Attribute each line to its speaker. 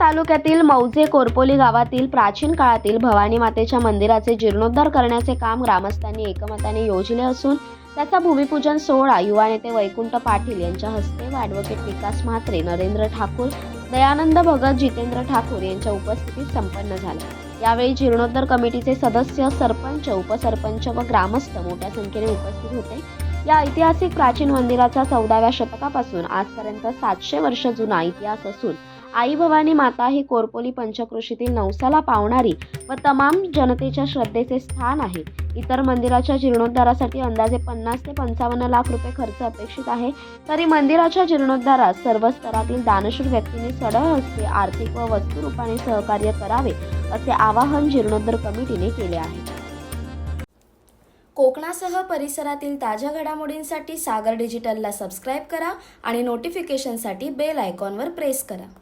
Speaker 1: तालुक्यातील मौजे कोरपोली गावातील प्राचीन काळातील भवानी मातेच्या मंदिराचे जीर्णोद्धार करण्याचे काम ग्रामस्थांनी एकमताने योजले असून त्याचा भूमिपूजन सोहळा युवा नेते वैकुंठ पाटील यांच्या हस्ते ॲडव्होकेट विकास म्हात्रे नरेंद्र ठाकूर दयानंद भगत जितेंद्र ठाकूर यांच्या उपस्थितीत संपन्न झाला. यावेळी जीर्णोद्धार कमिटीचे सदस्य सरपंच उपसरपंच व ग्रामस्थ मोठ्या संख्येने उपस्थित होते. या ऐतिहासिक प्राचीन मंदिराचा चौदाव्या शतकापासून आजपर्यंत सातशे वर्ष जुना इतिहास असून आई भवानी माता ही कोरपोली पंचकृषीतील नवसाला पावणारी व तमाम जनतेच्या श्रद्धेचे स्थान आहे. इतर मंदिराच्या जीर्णोद्धारासाठी अंदाजे पन्नास ते पंचावन्न लाख रुपये खर्च अपेक्षित आहे. तरी मंदिराच्या जीर्णोद्धारात सर्व स्तरातील दानशूर व्यक्तींनी सढळ हस्ते आर्थिक व वस्तुरूपाने सहकार्य करावे असे आवाहन जीर्णोद्धार कमिटीने केले आहे.
Speaker 2: कोकणासह परिसरातील ताज्या घडामोडींसाठी सागर डिजिटलला सबस्क्राईब करा आणि नोटिफिकेशनसाठी बेल आयकॉनवर प्रेस करा.